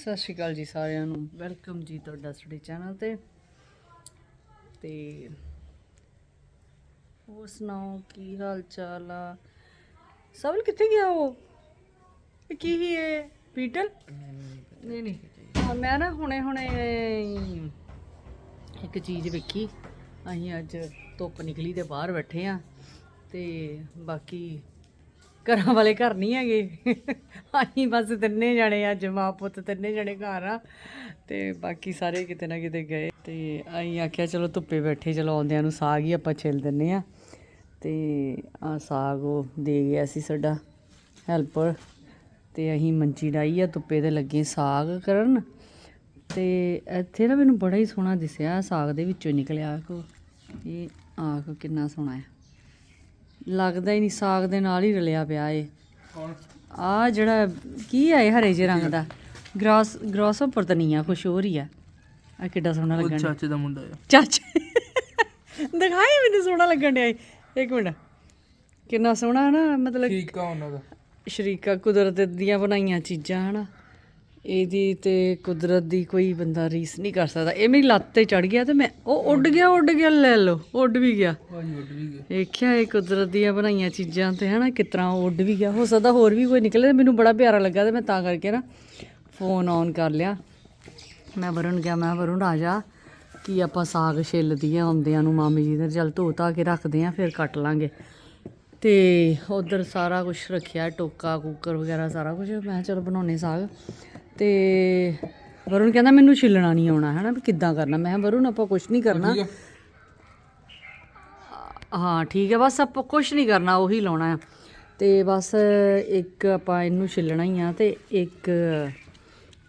ਸਤਿ ਸ਼੍ਰੀ ਅਕਾਲ ਜੀ ਸਾਰਿਆਂ ਨੂੰ। ਵੈਲਕਮ ਜੀ ਤੁਹਾਡਾ ਸਾਡੇ ਚੈਨਲ ਤੇ। ਤੇ ਹੋਰ ਸੁਣਾਓ ਕੀ ਹਾਲ ਚਾਲ ਆ? ਸਵਲ ਕਿੱਥੇ ਗਿਆ ਉਹ? ਇਹ ਕੀ ਹੀ ਹੈ ਪੀਟਲ? ਨਹੀਂ ਨਹੀਂ। ਹਾਂ, ਮੈਂ ਨਾ ਹੁਣੇ ਹੁਣੇ ਇੱਕ ਚੀਜ਼ ਵੇਖੀ। ਅਸੀਂ ਅੱਜ ਧੁੱਪ ਨਿਕਲੀ ਤੇ ਬਾਹਰ ਬੈਠੇ ਆ। ਤੇ ਬਾਕੀ ਘਰਾਂ ਵਾਲੇ ਘਰ ਨਹੀਂ ਹੈਗੇ। ਅਸੀਂ ਬਸ ਤਿੰਨੇ ਜਣੇ ਅੱਜ ਮਾਂ ਪੁੱਤ ਤਿੰਨੇ ਜਣੇ ਘਰ ਆ। ਤੇ ਬਾਕੀ ਸਾਰੇ ਕਿਤੇ ਨਾ ਕਿਤੇ ਗਏ। ਤੇ ਅਸੀਂ ਆਖਿਆ, ਚਲੋ ਧੁੱਪੇ ਬੈਠੇ, ਚਲੋ ਆਉਂਦਿਆਂ ਨੂੰ ਸਾਗ ਹੀ ਆਪਾਂ ਛਿਲ ਦਿੰਨੇ ਆ। ਤੇ ਆ ਸਾਗ ਉਹ ਦੇ ਗਿਆ ਸੀ ਸਾਡਾ ਹੈਲਪਰ। ਤੇ ਅਸੀਂ ਮੰਜੀ ਡਾਈ ਆ, ਧੁੱਪੇ ਤੇ ਲੱਗੇ ਸਾਗ ਕਰਨ। ਤੇ ਇੱਥੇ ਨਾ ਮੈਨੂੰ ਬੜਾ ਹੀ ਸੋਹਣਾ ਦਿਸਿਆ, ਸਾਗ ਦੇ ਵਿੱਚੋਂ ਨਿਕਲਿਆ। ਕੋ ਇਹ ਆਖ ਕਿੰਨਾ ਸੋਹਣਾ ਹੈ ਲੱਗਦਾ ਹੀ ਨਹੀਂ ਸਾਗ ਦੇ ਨਾਲ ਹੀ ਰਲਿਆ ਪਿਆ ਏ। ਕੌਣ? ਆ ਜਿਹੜਾ ਕੀ ਹੈ ਇਹ ਹਰੇ ਜਿਹੇ ਰੰਗ ਦਾ? ਗ੍ਰਾਸ ਗ੍ਰਾਸ ਉੱਪਰ ਤਾਂ ਨਹੀਂ ਆ ਕੁਛ ਹੋਰ ਹੀ ਆ। ਆ ਕਿੱਡਾ ਸੋਹਣਾ ਉਹ ਲੱਗਣ ਡਿਆ। ਚਾਚੇ ਦਾ ਮੁੰਡਾ ਆ। ਚਾਚੇ? ਦਿਖਾਈ ਮੈਨੂੰ ਸੋਹਣਾ ਲੱਗਣ ਡਿਆ ਏ। ਇੱਕ ਮਿੰਟ। ਕਿੰਨਾ ਸੋਹਣਾ ਹੈ ਨਾ ਮਤਲਬ ਠੀਕ ਆ ਉਹਨਾਂ ਦਾ। ਸ਼ਰੀਕਾ ਕੁਦਰਤ ਦੀਆਂ ਬਣਾਈਆਂ ਚੀਜ਼ਾਂ ਹਨਾ। ਇਹਦੀ ਤੇ ਕੁਦਰਤ ਦੀ ਕੋਈ ਬੰਦਾ ਰੀਸ ਨਹੀਂ ਕਰ ਸਕਦਾ। ਇਹ ਮੇਰੀ ਲੱਤ ਤੇ ਚੜ ਗਿਆ ਤੇ ਮੈਂ ਉਹ ਉੱਡ ਗਿਆ ਉੱਡ ਗਿਆ ਲੈ ਲਓ ਉੱਡ ਵੀ ਗਿਆ। ਭਾਜੀ ਉੱਡ ਵੀ ਗਏ ਵੇਖਿਆ ਇਹ ਕੁਦਰਤ ਦੀਆਂ ਬਣਾਈਆਂ ਚੀਜ਼ਾਂ ਤੇ ਹਨਾ ਕਿਤਰਾ ਉੱਡ ਵੀ ਗਿਆ। ਹੋ ਸਕਦਾ ਹੋਰ ਵੀ ਕੋਈ ਨਿਕਲੇ ਮੈਨੂੰ ਬੜਾ ਪਿਆਰਾ ਲੱਗਾ ਤੇ ਮੈਂ ਤਾਂ ਕਰਕੇ ਨਾ ਫੋਨ ਔਨ ਕਰ ਲਿਆ। ਮੈਂ ਵਰੁਣ ਕਿਹਾ ਮੈਂ ਵਰੁਣ ਆ ਜਾ ਕੀ ਆਪਾਂ ਸਾਗ ਛਿੱਲਦੀ ਆ ਆਉਂਦਿਆਂ ਨੂੰ ਮਾਮੀ ਜੀ ਦੇ? ਚੱਲ ਧੋ ਧਾ ਕੇ ਰੱਖਦੇ ਆ ਫਿਰ ਕੱਟ ਲਾਂਗੇ। ਤੇ ਉਧਰ ਸਾਰਾ ਕੁਝ ਰੱਖਿਆ ਟੋਕਾ ਕੁੱਕਰ ਵਗੈਰਾ ਸਾਰਾ ਕੁਝ ਮੈਂ ਚਲੋ ਬਣਾਉਣੇ ਸਾਗ। ਤੇ ਵਰੁਣ ਕਹਿੰਦਾ ਮੈਨੂੰ ਛਿੱਲਣਾ ਨਹੀਂ ਆਉਣਾ ਹੈ ਨਾ ਵੀ ਕਿੱਦਾਂ ਕਰਨਾ? ਮੈਂ ਕਿਹਾ ਵਰੁਣ ਆਪਾਂ ਕੁਝ ਨਹੀਂ ਕਰਨਾ। ਹਾਂ ਠੀਕ ਹੈ ਬਸ ਆਪਾਂ ਕੁਝ ਨਹੀਂ ਕਰਨਾ ਉਹੀ ਲਾਉਣਾ ਆ। ਤੇ ਬਸ ਇੱਕ ਆਪਾਂ ਇਹਨੂੰ ਛਿੱਲਣਾ ਹੀ ਆ ਤੇ ਇੱਕ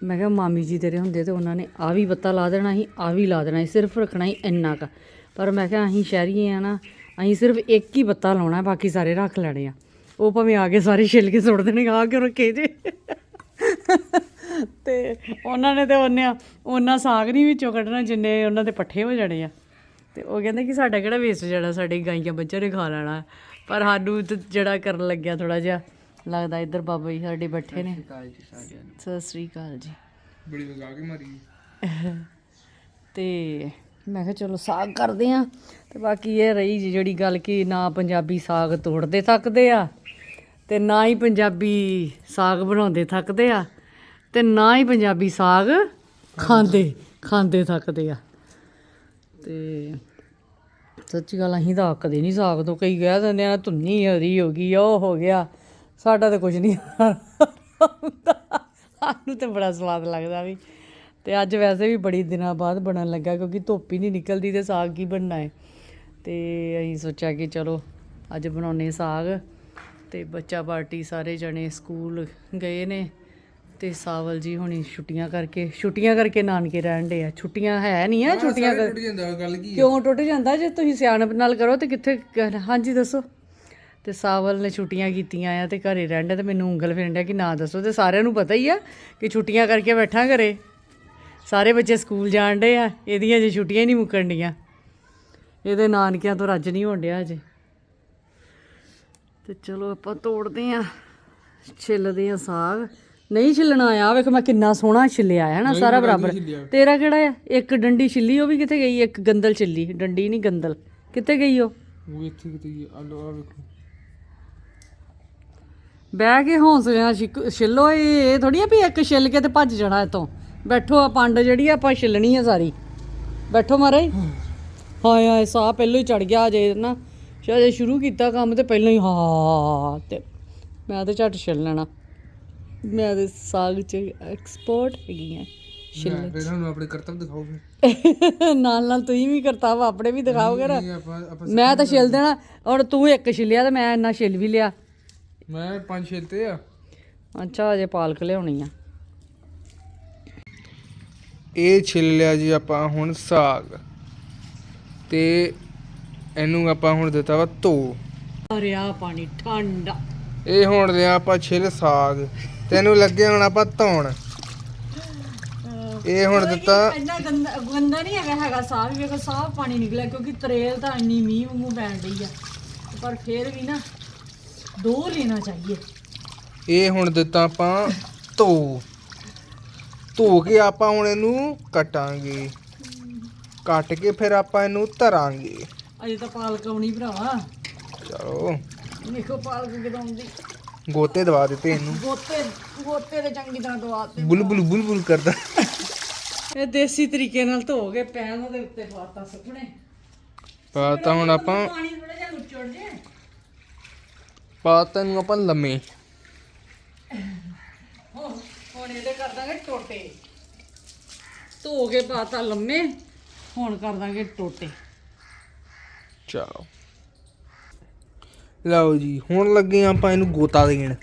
ਮੈਂ ਕਿਹਾ ਮਾਮੀ ਜੀ ਤੇਰੇ ਹੁੰਦੇ ਤੇ ਉਹਨਾਂ ਨੇ ਆ ਵੀ ਪੱਤਾ ਲਾ ਦੇਣਾ ਸੀ ਆ ਵੀ ਲਾ ਦੇਣਾ ਸੀ ਸਿਰਫ ਰੱਖਣਾ ਹੀ ਇੰਨਾ ਕ। ਪਰ ਮੈਂ ਕਿਹਾ ਅਸੀਂ ਸ਼ਹਿਰੀਏ ਆ ਨਾ ਅਸੀਂ ਸਿਰਫ ਇੱਕ ਹੀ ਪੱਤਾ ਲਾਉਣਾ ਬਾਕੀ ਸਾਰੇ ਰੱਖ ਲੈਣੇ ਆ। ਉਹ ਭਾਵੇਂ ਆ ਕੇ ਸਾਰੇ ਛਿੱਲ ਕੇ ਸੁੱਟ ਦੇਣੇ ਆ ਕਿਉਂ ਰੱਖੇ ਜੇ? ਤੇ ਉਹਨਾਂ ਨੇ ਤੇ ਉਹਨੇ ਉਹਨਾਂ ਸਾਗ ਨਹੀਂ ਵਿੱਚੋਂ ਕੱਢਣਾ ਜਿੰਨੇ ਉਹਨਾਂ ਦੇ ਪੱਠੇ ਹੋ ਜਾਣੇ ਆ। ਤੇ ਉਹ ਕਹਿੰਦੇ ਕਿ ਸਾਡਾ ਕਿਹੜਾ ਵੇਸਟ ਜਾਣਾ ਸਾਡੇ ਗਾਈਆਂ ਬੱਚਿਆਂ ਨੇ ਖਾ ਲੈਣਾ ਪਰ ਸਾਨੂੰ ਤੇ ਜਿਹੜਾ ਕਰਨ ਲੱਗਿਆ ਥੋੜਾ ਜਿਹਾ ਲੱਗਦਾ ਇੱਧਰ ਬਾਬਾ ਜੀ ਸਾਡੇ ਬੈਠੇ ਨੇ। ਸਤਿ ਸ੍ਰੀ ਅਕਾਲ ਜੀ ਬੜੀ ਵਗਾ ਕੇ ਮਾਰੀ ਤੇ ਮੈਂ ਕਿਹਾ ਚਲੋ ਸਾਗ ਕਰਦੇ ਆ। ਤੇ ਬਾਕੀ ਇਹ ਰਹੀ ਜੀ ਜਿਹੜੀ ਗੱਲ ਕਿ ਨਾ ਪੰਜਾਬੀ ਸਾਗ ਤੋੜਦੇ ਥੱਕਦੇ ਆ ਤੇ ਨਾ ਹੀ ਪੰਜਾਬੀ ਸਾਗ ਬਣਾਉਂਦੇ ਥੱਕਦੇ ਆ। ਤੇ ਨਾ ਹੀ ਪੰਜਾਬੀ ਸਾਗ ਖਾਂਦੇ ਖਾਂਦੇ ਥੱਕਦੇ ਆ। ਤੇ ਸੱਚੀ ਗੱਲ, ਅਸੀਂ ਤਾਂ ਅੱਕਦੇ ਨਹੀਂ ਸਾਗ ਤੋਂ। ਕਈ ਕਹਿ ਦਿੰਦੇ ਆ, ਧੁੰਨੀ ਹਰੀ ਹੋ ਗਈ ਉਹ ਹੋ ਗਿਆ। ਸਾਡਾ ਤਾਂ ਕੁਝ ਨਹੀਂ। ਸਾਨੂੰ ਤਾਂ ਬੜਾ ਸਵਾਦ ਲੱਗਦਾ ਵੀ। ਤੇ ਅੱਜ ਵੈਸੇ ਵੀ ਬੜੀ ਦਿਨਾਂ ਬਾਅਦ ਬਣਨ ਲੱਗਾ, ਕਿਉਂਕਿ ਧੁੱਪ ਹੀ ਨਹੀਂ ਨਿਕਲਦੀ ਤੇ ਸਾਗ ਕੀ ਬਣਨਾ ਹੈ। ਤੇ ਅਸੀਂ ਸੋਚਿਆ ਕਿ ਚਲੋ, ਅੱਜ ਬਣਾਉਨੇ ਸਾਗ। ਤੇ ਬੱਚਾ ਪਾਰਟੀ ਸਾਰੇ ਜਣੇ ਸਕੂਲ ਗਏ ਨੇ। ਤੇ ਸਾਵਲ ਜੀ ਹੁਣੀ ਛੁੱਟੀਆਂ ਕਰਕੇ ਛੁੱਟੀਆਂ ਕਰਕੇ ਨਾਨਕੇ ਰਹਿਣ ਦੇ ਆ। ਛੁੱਟੀਆਂ ਹੈ ਨਹੀਂ ਆ ਛੁੱਟੀਆਂ ਕਰ- ਟੁੱਟ ਜਾਂਦਾ ਗੱਲ ਕੀ ਕਿਉਂ ਟੁੱਟ ਜਾਂਦਾ? ਜੇ ਤੁਸੀਂ ਸਿਆਣਪ ਨਾਲ ਕਰੋ ਤੇ ਕਿੱਥੇ ਹਾਂਜੀ ਦੱਸੋ। ਤੇ ਸਾਵਲ ਨੇ ਛੁੱਟੀਆਂ ਕੀਤੀਆਂ ਆ ਤੇ ਘਰੇ ਰਹਿੰਦਾ ਤੇ ਮੈਨੂੰ ਉਂਗਲ ਫੇਰਨ ਕਿ ਨਾ ਦੱਸੋ। ਤੇ ਸਾਰਿਆਂ ਨੂੰ ਪਤਾ ਹੀ ਆ ਕਿ ਛੁੱਟੀਆਂ ਕਰਕੇ ਬੈਠਾ ਘਰੇ। ਸਾਰੇ ਬੱਚੇ ਸਕੂਲ ਜਾਣ ਡੇ ਆ ਇਹਦੀਆਂ ਜੇ ਛੁੱਟੀਆਂ ਹੀ ਨਹੀਂ ਮੁੱਕਣ ਡੀਆਂ। ਇਹਦੇ ਨਾਨਕਿਆਂ ਤੋਂ ਰੱਜ ਨਹੀਂ ਹੋਣ ਡਿਆ ਅਜੇ। ਤੇ ਚਲੋ ਆਪਾਂ ਤੋੜਦੇ ਆ ਛਿੱਲਦੇ ਆ ਸਾਗ। ਨਹੀਂ ਛਿੱਲਣਾ ਆ ਵੇਖ ਮੈਂ ਕਿੰਨਾ ਸੋਹਣਾ ਛਿੱਲਿਆ ਹੈ ਨਾ ਸਾਰਾ ਬਰਾਬਰ। ਤੇਰਾ ਕਿਹੜਾ ਆ? ਇੱਕ ਡੰਡੀ ਛਿੱਲੀ ਉਹ ਵੀ ਕਿੱਥੇ ਗਈ? ਇੱਕ ਗੰਦਲ ਛਿੱਲੀ ਡੰਡੀ ਨਹੀਂ ਗੰਦਲ। ਕਿੱਥੇ ਗਈ ਉਹ? ਉਹ ਇੱਥੇ ਕਿਤੇ ਹੀ ਆ ਲੋ ਆ ਵੇਖੋ। ਬਹਿ ਕੇ ਹੌਸਲਿਆਂ ਛਿੱਕ- ਛਿੱਲੋ ਇਹ ਥੋੜੀ ਆ ਵੀ ਇੱਕ ਛਿੱਲ ਕੇ ਤੇ ਭੱਜ ਜਾਣਾ ਇਤੋਂ ਬੈਠੋ ਆ ਪੰਡ ਜਿਹੜੀ ਆ ਆਪਾਂ ਛਿੱਲਣੀ ਆ ਸਾਰੀ। ਬੈਠੋ ਮਾਰੇ ਹਾਏ ਹਾਏ ਸਾਹ ਪਹਿਲਾਂ ਹੀ ਚੜ ਗਿਆ ਜੇ ਨਾ। ਸ਼ਾਇਦ ਸ਼ੁਰੂ ਕੀਤਾ ਕੰਮ ਤੇ ਪਹਿਲਾਂ ਹੀ ਹਾਂ ਤੇ ਮੈਂ ਤੇ ਝੱਟ ਛਿੱਲ ਲੈਣਾ। ਮੈਂ ਤੇ ਸਾਗ ਚ ਐਕਸਪਰਟ ਹੈਗੀ ਆ ਮੈਂ ਫਿਰ ਤੁਹਾਨੂੰ ਆਪਣੇ ਕਰਤੱਵ ਦਿਖਾਓ ਫਿਰ। ਨਾਲ ਨਾਲ ਤੁਸੀਂ ਵੀ ਕਰਤਾਵਾ ਆਪਣੇ ਵੀ ਨਾ ਨਹੀਂ, ਆਪਾਂ ਆਪਾਂ ਮੈਂ ਤਾਂ ਛਿੱਲ ਦੇਣਾ ਔਰ ਤੂੰ ਇੱਕ ਛਿੱਲਿਆ ਤੇ ਮੈਂ ਇੰਨਾ ਛਿੱਲ ਵੀ ਲਿਆ। ਮੈਂ ਪੰਜ ਛੇ ਤੇ ਆ। ਅੱਛਾ ਅਜੇ ਪਾਲਕ ਲਿਆਉਣੀ ਆ। ਇਹ ਛਿੱਲ ਲਿਆ ਜੀ ਆਪਾਂ ਹੁਣ ਸਾਗ। ਤੇ ਇਹਨੂੰ ਆਪਾਂ ਹੁਣ ਦਿੱਤਾ ਵਾ ਧੋ। ਰਿਆ ਪਾਣੀ ਠੰਡਾ। ਇਹ ਹੁਣ ਲਿਆ ਆਪਾਂ ਛਿੱਲ ਸਾਗ। ਤੈਨੂੰ ਲੱਗੇ ਹੁਣ ਆਪਾਂ ਧੌਣ। ਇਹ ਹੁਣ ਦਿੱਤਾ ਇੰਨਾ ਗੰਦਾ ਗੰਦਾ ਨਹੀਂ ਹੈਗਾ ਹੈਗਾ ਸਾਹ ਵੀ ਵੇਖੋ ਸਾਫ਼ ਪਾਣੀ ਨਿਕਲਿਆ ਕਿਉਂਕਿ ਤਰੇਲ ਤਾਂ ਇੰਨੀ ਮੀਂਹ ਵਾਂਗੂ ਪੈਣ ਰਹੀ ਆ। ਪਰ ਫਿਰ ਵੀ ਨਾ ਦੋ ਲੈਣਾ ਚਾਹੀਏ। ਇਹ ਹੁਣ ਦਿੱਤਾ ਆਪਾਂ ਧੋ। ਧੋ ਕੇ ਆਪਾਂ ਹੁਣ ਇਹਨੂੰ ਕਟਾਂਗੇ। ਕੱਟ ਕੇ ਫਿਰ ਆਪਾਂ ਇਹਨੂੰ ਧਰਾਂਗੇ। ਅਜੇ ਤਾਂ ਪਾਲਕ ਆਉਣੀ ਭਰਾਵਾ। ਚਲੋ। ਦੇਖੋ ਪਾਲਕ ਕਿਦੋਂ ਆਉਂਦੀ। ਗੋਤੇ ਦਵਾ ਦਿੱਤੇ ਇਹਨੂੰ। ਗੋਤੇ ਗੋਤੇ ਦੇ ਚੰਗੀ ਤਰ੍ਹਾਂ ਦਵਾਤੇ ਬੁਲਬੁਲ ਬੁਲਬੁਲ ਕਰਦਾ। ਇਹ ਦੇਸੀ ਤਰੀਕੇ ਨਾਲ ਧੋ ਕੇ ਪੈਨ ਦੇ ਉੱਤੇ ਪਾਤਾ ਸੁੱਕਣੇ ਪਾਤਾ ਹੁਣ ਆਪਾਂ ਪਾਣੀ ਥੋੜਾ ਜਿਹਾ ਉੱਚੜ ਜੇ। ਪਾਤਾ ਨੂੰ ਆਪਾਂ ਲੰਮੇ। ਹੁਣ ਇਹਦੇ ਕਰ ਦਾਂਗੇ ਟੋਟੇ। ਧੋ ਕੇ ਪਾਤਾ ਲੰਮੇ ਹੁਣ ਕਰ ਦਾਂਗੇ ਟੋਟੇ। ਚਲੋ ਲਓ ਜੀ ਹੁਣ ਲੱਗੇ ਆਪਾਂ ਇਹਨੂੰ ਗੋਤਾ ਦੇਣ।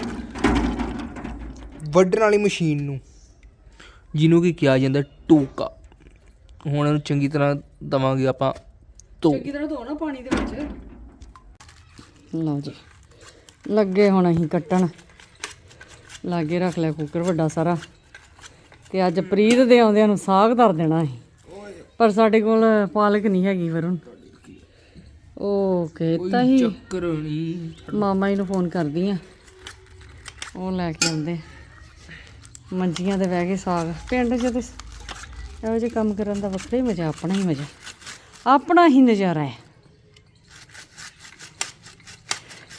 ਵੱਢਣ ਵਾਲੀ ਮਸ਼ੀਨ ਨੂੰ। ਜਿਹਨੂੰ ਕਿ ਕਿਹਾ ਜਾਂਦਾ ਟੋਕਾ। ਹੁਣ ਇਹਨੂੰ ਚੰਗੀ ਤਰ੍ਹਾਂ ਦਵਾਂਗੇ ਆਪਾਂ ਧੋ। ਚੰਗੀ ਤਰ੍ਹਾਂ ਧੋ ਨਾ ਪਾਣੀ ਦੇ ਵਿੱਚ। ਲਓ ਜੀ ਲੱਗੇ ਹੁਣ ਅਸੀਂ ਕੱਟਣ। ਲਾਗੇ ਰੱਖ ਲਿਆ ਕੁੱਕਰ ਵੱਡਾ ਸਾਰਾ। ਤੇ ਅੱਜ ਪ੍ਰੀਤ ਦੇ ਆਉਂਦਿਆਂ ਨੂੰ ਸਾਗ ਧਰ ਦੇਣਾ ਅਸੀਂ। ਪਰ ਸਾਡੇ ਕੋਲ ਪਾਲਕ ਨਹੀਂ ਹੈਗੀ ਵਰੁਣ। ਓਕੇ ਤਾਂ ਹੀ ਚੱਕਰ ਨਹੀਂ। ਮਾਮਾ ਜੀ ਨੂੰ ਫੋਨ ਕਰਦੀ ਆ। ਉਹ ਲੈ ਕੇ ਆਉਂਦੇ। ਮੰਜੀਆਂ ਤੇ ਬਹਿ ਕੇ ਸਾਗ। ਪਿੰਡ 'ਚ ਤੇ ਇਹੋ ਜਿਹੇ ਕੰਮ ਕਰਨ ਦਾ ਵੱਖਰਾ ਹੀ ਮਜ਼ਾ ਆਪਣਾ ਹੀ ਮਜ਼ਾ। ਆਪਣਾ ਹੀ ਨਜ਼ਾਰਾ ਹੈ।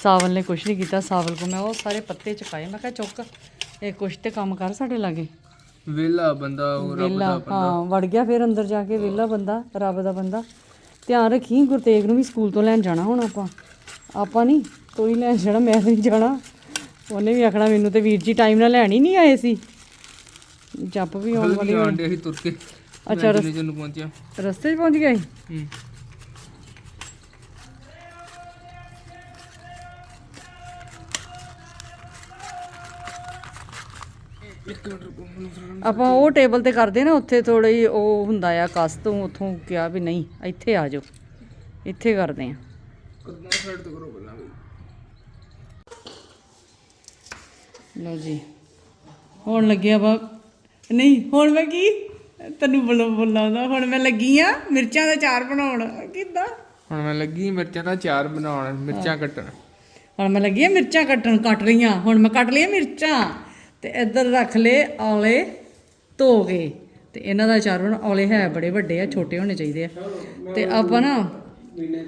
ਸਾਵਲ ਨੇ ਕੁਛ ਨਹੀਂ ਕੀਤਾ। ਸਾਵਲ ਕੋ ਮੈਂ ਉਹ ਸਾਰੇ ਪੱਤੇ ਚੁਕਾਏ ਮੈਂ ਕਿਹਾ ਚੁੱਕ ਇਹ ਕੁਛ ਤੇ ਕੰਮ ਕਰ ਸਾਡੇ ਲਾਗੇ। ਵੇਲਾ ਬੰਦਾ ਉਹ ਰੱਬ ਦਾ ਹਾਂ ਵੜ ਗਿਆ ਫਿਰ ਅੰਦਰ ਜਾ ਕੇ। ਵਿਹਲਾ ਬੰਦਾ ਰੱਬ ਦਾ ਬੰਦਾ। ਧਿਆਨ ਰੱਖੀ ਗੁਰਤੇਗ ਨੂੰ ਵੀ ਸਕੂਲ ਤੋਂ ਲੈਣ ਜਾਣਾ ਹੁਣ ਆਪਾਂ। ਆਪਾਂ ਨਹੀਂ ਕੋਈ ਲੈਣ ਜਾਣਾ ਮੈਂ ਨਹੀਂ ਜਾਣਾ। ਉਹਨੇ ਵੀ ਆਖਣਾ ਮੈਨੂੰ ਤੇ ਵੀਰ ਜੀ ਟਾਈਮ ਨਾਲ ਲੈਣ ਹੀ ਨਹੀਂ ਆਏ ਸੀ। ਜੱਪ ਵੀ ਆਉਣ ਵਾਲੀ ਆਂਡੇ ਅਸੀਂ ਤੁਰ ਕੇ ਅੱਛਾ ਨੂੰ ਪਹੁੰਚਿਆ। ਰਸਤੇ 'ਚ ਪਹੁੰਚ ਗਏ? ਹੂੰ। ਆਪਾਂ ਉਹ ਟੇਬਲ ਤੇ ਕਰਦੇ ਨਾ ਉੱਥੇ ਥੋੜੀ ਉਹ ਹੁੰਦਾ ਆ ਕਸ ਤੋਂ ਉੱਥੋਂ ਕਿਹਾ ਵੀ ਨਹੀਂ ਇੱਥੇ ਆ ਜਾਓ। ਇੱਥੇ ਕਰਦੇ ਆ। ਕਦਮਾਂ ਸਾਈਡ ਤੋਂ ਕਰੋ ਪਹਿਲਾਂ ਵੀ ਲਓ ਜੀ। ਹੁਣ ਲੱਗਿਆ ਵਾ ਨਹੀਂ ਹੁਣ ਮੈਂ ਕੀ? ਤੈਨੂੰ ਬੋਲ ਬੋਲਾਉਂਦਾ ਹੁਣ ਮੈਂ ਲੱਗੀ ਆ ਮਿਰਚਾਂ ਦਾ ਚਾਰ ਬਣਾਉਣ। ਕਿੱਦਾਂ? ਹੁਣ ਮੈਂ ਲੱਗੀ ਮਿਰਚਾਂ ਦਾ ਚਾਰ ਬਣਾਉਣ ਮਿਰਚਾਂ ਕੱਟਣ। ਹੁਣ ਮੈਂ ਲੱਗੀ ਆ ਮਿਰਚਾਂ ਕੱਟਣ ਕੱਟ ਰਹੀਆਂ ਹੁਣ ਮੈਂ ਕੱਟ ਲਈਆਂ ਮਿਰਚਾਂ। ਤੇ ਇੱਧਰ ਰੱਖ ਲਏ ਔਲੇ ਧੋ ਕੇ। ਤੇ ਇਹਨਾਂ ਦਾ ਚਾਰ ਬਣਾ ਔਲੇ ਹੈ ਬੜੇ ਵੱਡੇ ਆ ਛੋਟੇ ਹੋਣੇ ਚਾਹੀਦੇ ਆ। ਤੇ ਆਪਾਂ ਨਾ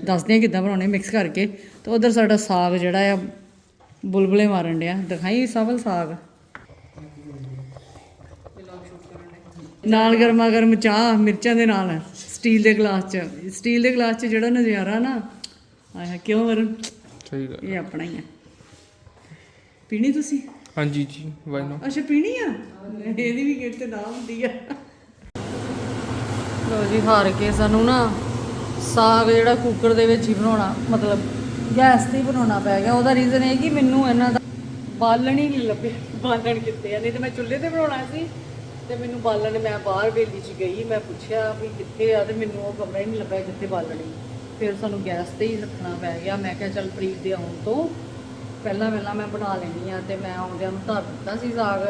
ਦੱਸਦੇ ਆ ਕਿੱਦਾਂ ਬਣਾਉਣੇ ਮਿਕਸ ਕਰਕੇ। ਤੇ ਉਧਰ ਸਾਡਾ ਸਾਗ ਜਿਹੜਾ ਆ ਬੁਲਬੁਲੇ ਮਾਰਨ ਡਿਆ। ਦਿਖਾਈ ਸਵਲ ਸਾਗ? ਨਾਲ ਗਰਮਾ ਗਰਮ ਚਾਹ ਮਿਰਚਾਂ ਦੇ ਨਾਲ ਸਟੀਲ ਦੇ ਗਲਾਸ 'ਚ। ਸਟੀਲ ਦੇ ਗਲਾਸ 'ਚ ਜਿਹੜਾ ਨਜ਼ਾਰਾ ਨਾ ਆਇਆ ਕਿਉਂ ਵਰਨ ਸਹੀ ਗੱਲ ਇਹ ਆਪਣਾ ਹੀ ਆ। ਪੀਣੀ ਤੁਸੀਂ? ਹਾਂਜੀ ਜੀ ਵਾਈ ਨੋ ਅੱਛਾ ਪੀਣੀ ਆ? ਇਹਦੀ ਵੀ ਕਿਤੇ ਨਾ ਹੁੰਦੀ ਆ। ਲੋ ਜੀ ਹਾਰ ਕੇ ਸਾਨੂੰ ਨਾ ਸਾਗ ਜਿਹੜਾ ਕੁੱਕਰ ਦੇ ਵਿੱਚ ਹੀ ਬਣਾਉਣਾ ਮਤਲਬ ਗੈਸ ਤੇ ਹੀ ਬਣਾਉਣਾ ਪੈ ਗਿਆ। ਉਹਦਾ ਰੀਜ਼ਨ ਇਹ ਕਿ ਮੈਨੂੰ ਇਹਨਾਂ ਦਾ ਬਾਲਣ ਹੀ ਨਹੀਂ ਲੱਭਿਆ। ਬਾਲਣ ਕਿੱਥੇ ਆ? ਨਹੀਂ ਤੇ ਮੈਂ ਚੁੱਲ੍ਹੇ ਤੇ ਬਣਾਉਣਾ ਸੀ ਤੇ ਮੈਨੂੰ ਬਾਲਣ ਮੈਂ ਬਾਹਰ ਵੇਲੀ 'ਚ ਗਈ ਮੈਂ ਪੁੱਛਿਆ ਵੀ ਕਿੱਥੇ ਆ ਤੇ ਮੈਨੂੰ ਉਹ ਕਮਰਾ ਹੀ ਨਹੀਂ ਲੱਭਿਆ ਜਿੱਥੇ ਬਾਲਣੀ ਫਿਰ ਸਾਨੂੰ ਗੈਸ ਤੇ ਹੀ ਰੱਖਣਾ ਪੈ ਗਿਆ। ਮੈਂ ਕਿਹਾ ਚੱਲ ਪ੍ਰੀਤ ਦੇ ਆਉਣ ਤੋਂ ਪਹਿਲਾਂ ਪਹਿਲਾਂ ਮੈਂ ਬਣਾ ਲੈਣੀ ਆ ਤੇ ਮੈਂ ਆਉਂਦਿਆਂ ਨੂੰ ਧਰ ਦਿੱਤਾ ਸੀ ਸਾਗ।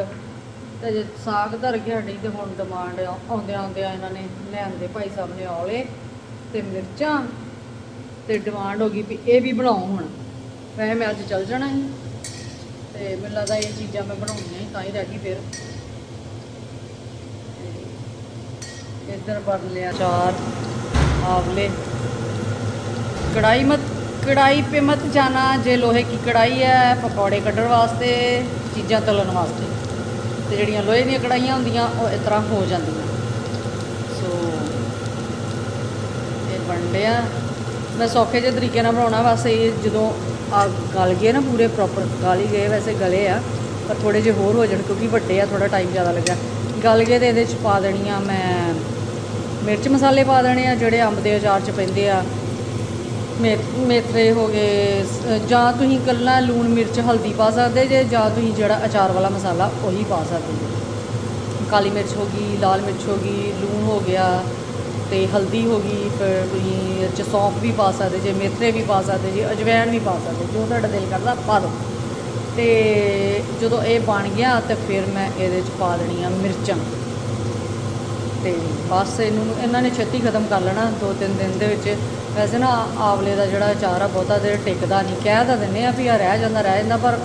ਤੇ ਜੇ ਸਾਗ ਧਰ ਗਿਆ ਹਟੀ ਤੇ ਹੁਣ ਡਿਮਾਂਡ ਆਉਂਦਿਆਂ ਆਉਂਦਿਆਂ ਇਹਨਾਂ ਨੇ ਲਿਆਂਦੇ ਭਾਈ ਸਾਹਿਬ ਨੇ ਔਲੇ ਤੇ ਮਿਰਚਾਂ ਤੇ ਡਿਮਾਂਡ ਹੋ ਗਈ ਵੀ ਇਹ ਵੀ ਬਣਾਓ ਹੁਣ। ਵੈਸੇ ਮੈਂ ਅੱਜ ਚੱਲ ਜਾਣਾ ਸੀ ਤੇ ਮੈਨੂੰ ਲੱਗਦਾ ਇਹ ਚੀਜ਼ਾਂ ਮੈਂ ਬਣਾਉਣੀਆਂ ਤਾਂ ਹੀ ਰਹਿ ਗਈ ਫਿਰ। ਇੱਧਰ ਬਣ ਲਿਆ ਚਾਰ ਆਵਲੇ। ਕੜਾਈ ਮਤ ਕੜਾਈ ਪੇ ਮਤ ਜਾਣਾ, ਜੇ ਲੋਹੇ ਕੀ ਕੜਾਈ ਹੈ, ਪਕੌੜੇ ਕੱਢਣ ਵਾਸਤੇ, ਚੀਜ਼ਾਂ ਤਲਣ ਵਾਸਤੇ। ਤੇ ਜਿਹੜੀਆਂ ਲੋਹੇ ਦੀਆਂ ਕੜਾਈਆਂ ਹੁੰਦੀਆਂ, ਉਹ ਇਸ ਤਰ੍ਹਾਂ ਹੋ ਜਾਂਦੀਆਂ। ਸੋ ਇਹ ਬਣਦੇ ਆ। ਮੈਂ ਸੌਖੇ ਜਿਹੇ ਤਰੀਕੇ ਨਾਲ ਬਣਾਉਣਾ ਵਾਸਤੇ ਇਹ ਜਦੋਂ ਆ ਗਲ ਗਏ ਨਾ ਪੂਰੇ ਪ੍ਰੋਪਰ ਗਲ ਹੀ ਗਏ, ਵੈਸੇ ਗਲੇ ਆ, ਪਰ ਥੋੜੇ ਜਿਹਾ ਹੋਰ ਹੋ ਜਾਣ, ਕਿਉਂਕਿ ਵੱਡੇ ਆ ਥੋੜਾ ਟਾਈਮ ਜ਼ਿਆਦਾ ਲੱਗਿਆ। ਗਲ ਗਏ ਤੇ ਇਹਦੇ ਚ ਪਾ ਦੇਣੀਆਂ ਮੈਂ ਮਿਰਚ ਮਸਾਲੇ ਪਾ ਦੇਣੇ ਆ, ਜਿਹੜੇ ਅੰਬ ਦੇ ਅਚਾਰ ਚ ਪੈਂਦੇ ਆ ਮੇ ਮੇਥਰੇ ਹੋ ਗਏ ਸ- ਜਾਂ ਤੁਸੀਂ ਇਕੱਲਾ ਲੂਣ ਮਿਰਚ, ਹਲਦੀ ਪਾ ਸਕਦੇ ਜੇ, ਜਾਂ ਤੁਸੀਂ ਜਿਹੜਾ ਅਚਾਰ ਵਾਲਾ ਮਸਾਲਾ ਉਹੀ ਪਾ ਸਕਦੇ ਜੇ। ਕਾਲੀ ਮਿਰਚ ਹੋ ਗਈ, ਲਾਲ ਮਿਰਚ ਹੋ ਗਈ, ਲੂਣ ਹੋ ਗਿਆ ਤੇ ਹਲਦੀ ਹੋ ਗਈ, ਫਿਰ ਤੁਸੀਂ ਇਹ 'ਚ ਸੌਂਫ ਵੀ ਪਾ ਸਕਦੇ ਜੇ ਮੇਥਰੇ ਵੀ ਪਾ ਸਕਦੇ ਜੇ, ਅਜਵੈਣ ਵੀ ਪਾ ਸਕਦੇ ਜੋ ਤੁਹਾਡਾ ਦਿਲ ਕਰਦਾ ਪਾ ਦਿਓ। ਤੇ ਜਦੋਂ ਇਹ ਬਣ ਗਿਆ ਤੇ ਫਿਰ ਮੈਂ ਇਹਦੇ 'ਚ ਪਾ ਦੇਣੀਆਂ ਮਿਰਚਾਂ। ਤੇ ਬਸ ਇਹਨੂੰ ਇਹਨਾਂ ਨੇ ਛੇਤੀ ਖਤਮ ਕਰ ਲੈਣਾ ਦੋ ਤਿੰਨ ਦਿਨ ਦੇ ਵਿੱਚ। ਵੈਸੇ ਨਾ ਆਵਲੇ ਦਾ ਜਿਹੜਾ ਅਚਾਰ ਆ ਬਹੁਤਾ ਦੇਰ ਟਿਕਦਾ ਨਹੀਂ। ਕਹਿ ਤਾਂ ਦਿੰਦੇ ਆ ਵੀ ਆ ਰਹਿ ਜਾਂਦਾ ਰਹਿ ਜਾਂਦਾ, ਪਰ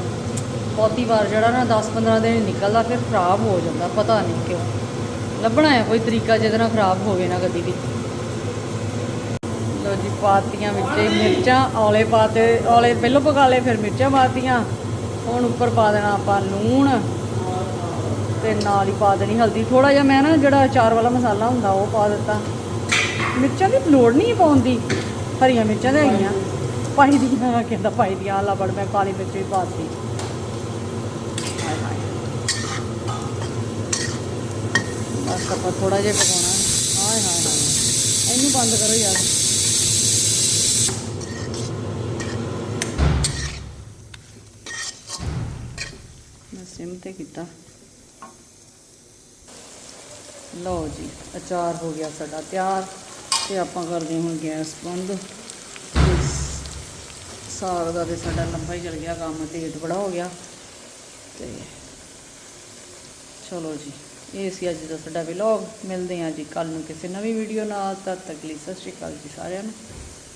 ਬਹੁਤੀ ਵਾਰ ਜਿਹੜਾ ਨਾ 10 15 ਦਿਨ ਨਿਕਲਦਾ ਫਿਰ ਖਰਾਬ ਹੋ ਜਾਂਦਾ, ਪਤਾ ਨਹੀਂ ਕਿਉਂ। ਲੱਭਣਾ ਹੈ ਕੋਈ ਤਰੀਕਾ ਜਿਹਦੇ ਨਾਲ ਖਰਾਬ ਹੋਵੇ ਨਾ ਕਦੀ ਵੀ। ਲੋ ਜੀ, ਪਾਤੀਆਂ ਵਿੱਚ ਮਿਰਚਾਂ, ਔਲੇ ਪਾਤੇ, ਔਲੇ ਪਹਿਲਾਂ ਪਕਾ ਲਏ, ਫਿਰ ਮਿਰਚਾਂ ਪਾਤੀਆਂ ਹੁਣ ਉੱਪਰ ਪਾ ਦੇਣਾ ਆਪਾਂ ਲੂਣ। ਤੇ ਨਾਲ ਹੀ ਪਾ ਦੇਣੀ ਹਲਦੀ। ਥੋੜਾ ਜਿਹਾ ਮੈਂ ਨਾ ਜਿਹੜਾ ਅਚਾਰ ਵਾਲਾ ਮਸਾਲਾ ਹੁੰਦਾ, ਉਹ ਪਾ ਦਿੱਤਾ। ਮਿਰਚਾਂ ਦੀ ਲੋੜ ਨਹੀਂ ਪਾਉਣ ਦੀ। ਹਰੀਆਂ ਮਿਰਚਾਂ ਤਾਂ ਹੈਗੀਆਂ ਪਾਈ ਦੀਆਂ, ਕਹਿੰਦਾ ਪਾਈ ਦੀਆਂ ਆਲਾ ਬੜ ਮੈਂ ਕਾਲੀ ਮਿਰਚ ਵੀ ਪਾਤੀ ਹਾਏ ਬਸ ਆਪਾਂ ਥੋੜਾ ਜਿਹਾ ਪਕਾਉਣਾ। ਹਾਏ ਹਾਏ ਹਾਏ। ਇਹਨੂੰ ਬੰਦ ਕਰੋ ਯਾਰ। ਮੈਂ ਸਿਮ ਤੇ ਕੀਤਾ। ਲਓ ਜੀ, ਅਚਾਰ ਹੋ ਗਿਆ ਸਾਡਾ ਤਿਆਰ ਤੇ ਆਪਾਂ ਕਰਦੇ ਹੁਣ ਗੈਸ ਬੰਦ। ਸਾਗ ਦਾ ਤੇ ਸਾਡਾ ਲੰਬਾ ਹੀ ਚੱਲ ਗਿਆ ਕੰਮ ਲੇਟ ਬੜਾ ਹੋ ਗਿਆ। ਤੇ ਚਲੋ ਜੀ, ਇਹ ਸੀ ਅੱਜ ਦਾ ਸਾਡਾ ਵਲੌਗ ਮਿਲਦੇ ਹਾਂ ਜੀ ਕੱਲ ਨੂੰ ਕਿਸੇ ਨਵੀਂ ਵੀਡੀਓ ਨਾਲ, ਤਦ ਤੱਕ ਲਈ ਸਤਿ ਸ਼੍ਰੀ ਅਕਾਲ ਜੀ ਸਾਰਿਆਂ ਨੂੰ।